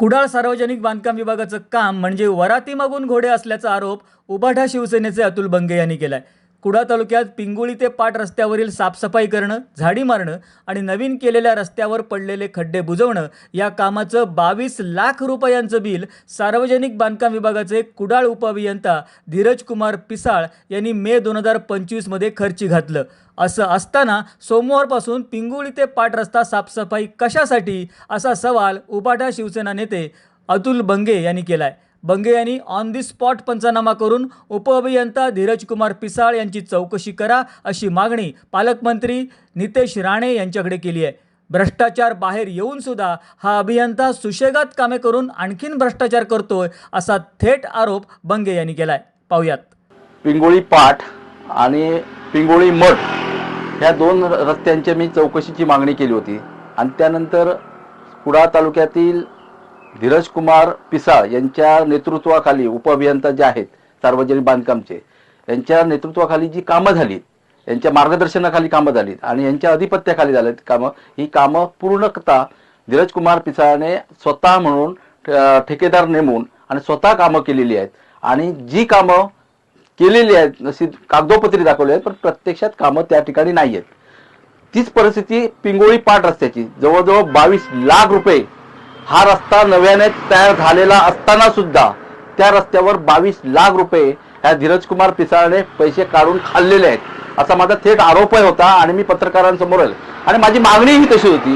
कुडाळ सार्वजनिक बांधकाम विभागाचं काम म्हणजे वरातीमागून घोडे असल्याचा आरोप उबाठा शिवसेनेचे अतुल बंगे यांनी केला आहे कुडा तालुक्यात पिंगुळी ते पाट रस्त्यावरील साफसफाई करणं झाडी मारणं आणि नवीन केलेल्या रस्त्यावर पडलेले खड्डे बुजवणं या कामाचं बावीस लाख रुपयांचं बिल सार्वजनिक बांधकाम विभागाचे कुडाळ उपअभियंता धीरज कुमार पिसाळ यांनी मे दोन हजार पंचवीसमध्ये खर्ची घातलं. असं असताना सोमवारपासून पिंगुळी ते पाट रस्ता साफसफाई कशासाठी? असा सवाल उपाटा शिवसेना नेते अतुल बंगे यांनी केला आहे बंगे यांनी ऑन दी स्पॉट पंचनामा करून उपअभियंता धीरज कुमार पिसाळ यांची चौकशी करा अशी मागणी पालकमंत्री नितेश राणे यांच्याकडे केली आहे. भ्रष्टाचार बाहेर येऊन सुद्धा हा अभियंता सुशेगात कामे करून आणखीन भ्रष्टाचार करतोय असा थेट आरोप बंगे यांनी केलाय. पाहुयात. पिंगोळी पाठ आणि पिंगोळी मठ ह्या दोन र- मी चौकशीची मागणी केली होती. आणि त्यानंतर कुडाळ तालुक्यातील धीरज कुमार पिसाळ यांच्या नेतृत्वाखाली उपअभियंता जे आहेत सार्वजनिक बांधकामचे यांच्या नेतृत्वाखाली जी कामं झालीत यांच्या मार्गदर्शनाखाली कामं झालीत आणि यांच्या अधिपत्याखाली झालीत कामं ही कामं पूर्णता धीरज कुमार पिसाळने स्वतः म्हणून ठेकेदार नेमून आणि स्वतः कामं केलेली आहेत. आणि जी कामं केलेली आहेत जशी कागदोपत्री दाखवली आहेत पण प्रत्यक्षात कामं त्या ठिकाणी नाही आहेत तीच परिस्थिती पिंगोळी पाट रस्त्याची जवळजवळ बावीस लाख रुपये हा रस्ता नव्याने तयार झालेला असताना सुद्धा त्या रस्त्यावर बावीस लाख रुपये ह्या धीरज कुमार पिसाळने पैसे काढून खाल्लेले आहेत असा माझा थेट आरोपही होता आणि मी पत्रकारांसमोर आलो. आणि माझी मागणीही तशी होती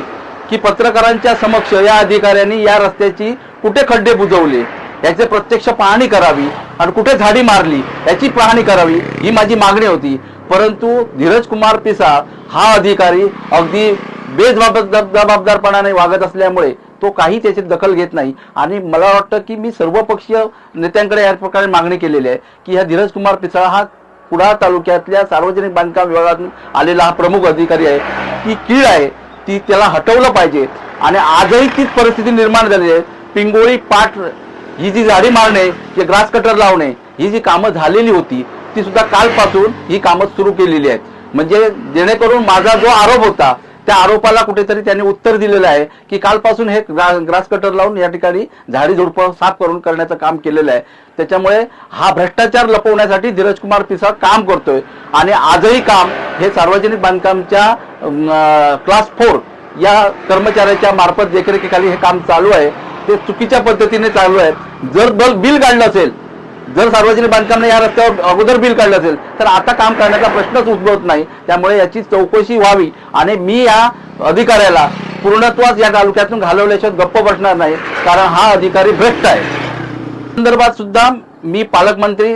की पत्रकारांच्या समक्ष या अधिकाऱ्यांनी या रस्त्याची कुठे खड्डे बुजवले याचे प्रत्यक्ष पाहणी करावी आणि कुठे झाडी मारली याची पाहणी करावी ही माझी मागणी होती परंतु धीरज कुमार पिसाळ हा अधिकारी अगदी बेजबाबदारपणाने जबाबदारपणाने वागत असल्यामुळे तो काही त्याची दखल घेत नाही. आणि मला वाटतं की मी सर्वपक्षीय नेत्यांकडे या प्रकारे मागणी केलेली आहे की ह्या धीरज कुमार पिसाळ हा कुडाळ तालुक्यातल्या सार्वजनिक बांधकाम विभागातून आलेला हा प्रमुख अधिकारी आहे. ती कीड आहे ती त्याला हटवलं पाहिजे. आणि आजही तीच परिस्थिती निर्माण झाली आहे. पिंगोळी पाठ ही जी झाडी मारणे जे ग्रास कटर लावणे ही जी कामं झालेली होती ती सुद्धा कालपासून ही कामं सुरू केलेली आहेत. म्हणजे जेणेकरून माझा जो आरोप होता त्या आरोपाला कुठेतरी त्यांनी उत्तर दिलेलं आहे की कालपासून हे ग्रा- ग्रास कटर लावून या ठिकाणी झाडी झुडपं साफ करून करण्याचं काम केलेलं आहे. त्याच्यामुळे हा भ्रष्टाचार लपवण्यासाठी धीरज कुमार पिसाळ काम करतोय. आणि आजही काम हे सार्वजनिक बांधकामच्या क्लास फोर या कर्मचाऱ्याच्या मार्फत देखरेखीखाली हे काम चालू आहे. ते चुकीच्या पद्धतीने चालू आहे. जर बल बिल काढलं असेल जर सार्वजनिक बांधकामने या रस्त्यावर अगोदर बिल काढलं असेल तर आता काम करण्याचा प्रश्नच उद्भवत नाही. त्यामुळे याची चौकशी व्हावी आणि मी या अधिकाऱ्याला पूर्णत्वाच या तालुक्यातून घालवल्याशिवाय गप्प बसणार नाही कारण हा अधिकारी भ्रष्ट आहे. संदर्भात सुद्धा मी पालकमंत्री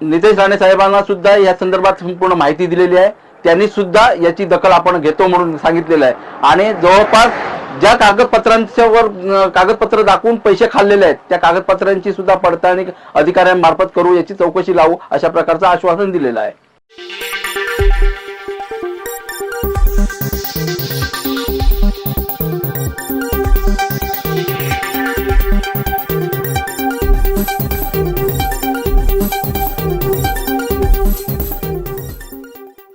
नितेश राणे साहेबांना सुद्धा या संदर्भात संपूर्ण माहिती दिलेली आहे. त्यांनी सुद्धा याची दखल आपण घेतो म्हणून सांगितलेलं आहे. आणि जवळपास ज्या कागदपत्रांच्यावर वर कागदपत्र दाखवून पैसे खाल्लेले आहेत त्या कागदपत्रांची सुद्धा पडताळणी अधिकाऱ्यांमार्फत करू याची चौकशी लावू अशा प्रकारचं आश्वासन दिलेलं आहे.